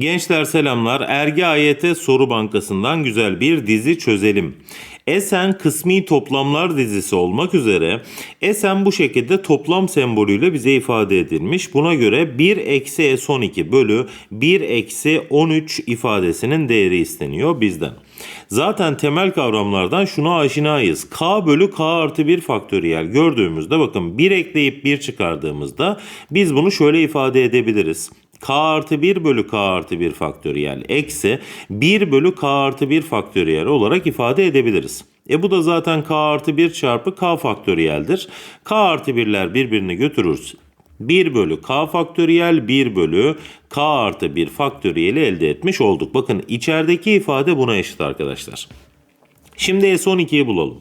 Gençler selamlar. Ergi AYT Soru Bankası'ndan güzel bir dizi çözelim. Esen kısmi toplamlar dizisi olmak üzere Esen bu şekilde toplam sembolüyle bize ifade edilmiş. Buna göre 1 eksi S12 bölü 1 eksi 13 ifadesinin değeri isteniyor bizden. Zaten temel kavramlardan şuna aşinayız. K bölü K artı 1 faktöriyel gördüğümüzde bakın 1 ekleyip 1 çıkardığımızda biz bunu şöyle ifade edebiliriz k artı 1 bölü k artı 1 faktöriyel eksi 1 bölü k artı 1 faktöriyel olarak ifade edebiliriz. E bu da zaten k artı 1 çarpı k faktöriyeldir. k artı 1'ler birbirini götürürüz. 1 bölü k faktöriyel 1 bölü k artı 1 faktöriyeli elde etmiş olduk. Bakın içerideki ifade buna eşit arkadaşlar. Şimdi S12'yi bulalım.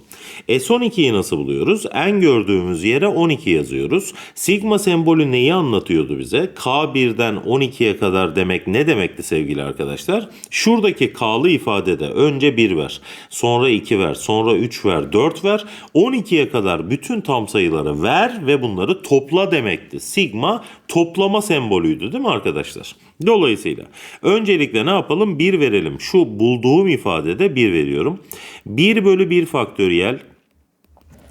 S12'yi nasıl buluyoruz? En gördüğümüz yere 12 yazıyoruz. Sigma sembolü neyi anlatıyordu bize? K1'den 12'ye kadar demek ne demekti sevgili arkadaşlar? Şuradaki K'lı ifadede önce 1 ver, sonra 2 ver, sonra 3 ver, 4 ver. 12'ye kadar bütün tam sayıları ver ve bunları topla demekti. Sigma toplama sembolüydü değil mi arkadaşlar? Dolayısıyla öncelikle ne yapalım? 1 verelim. Şu bulduğum ifadede 1 veriyorum. 1 bölü 1 faktöriyel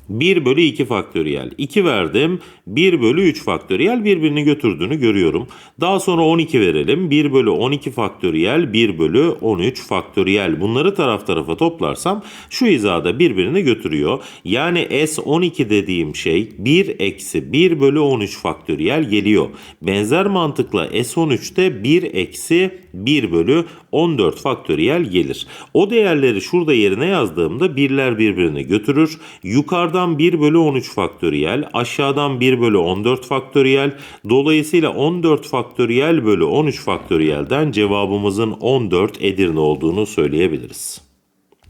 1 bölü 2 faktöriyel. 2 verdim. 1 bölü 3 faktöriyel birbirini götürdüğünü görüyorum. Daha sonra 12 verelim. 1 bölü 12 faktöriyel 1 bölü 13 faktöriyel. Bunları taraf tarafa toplarsam şu hizada birbirini götürüyor. Yani S12 dediğim şey 1 eksi 1 bölü 13 faktöriyel geliyor. Benzer mantıkla S13'te 1 eksi 1 bölü 14 faktöriyel gelir. O değerleri şurada yerine yazdığımda birler birbirini götürür. Yukarıdan 1 bölü 13 faktöriyel, aşağıdan 1 bölü 14 faktöriyel. Dolayısıyla 14 faktöriyel bölü 13 faktöriyelden cevabımızın 14 Edirne olduğunu söyleyebiliriz.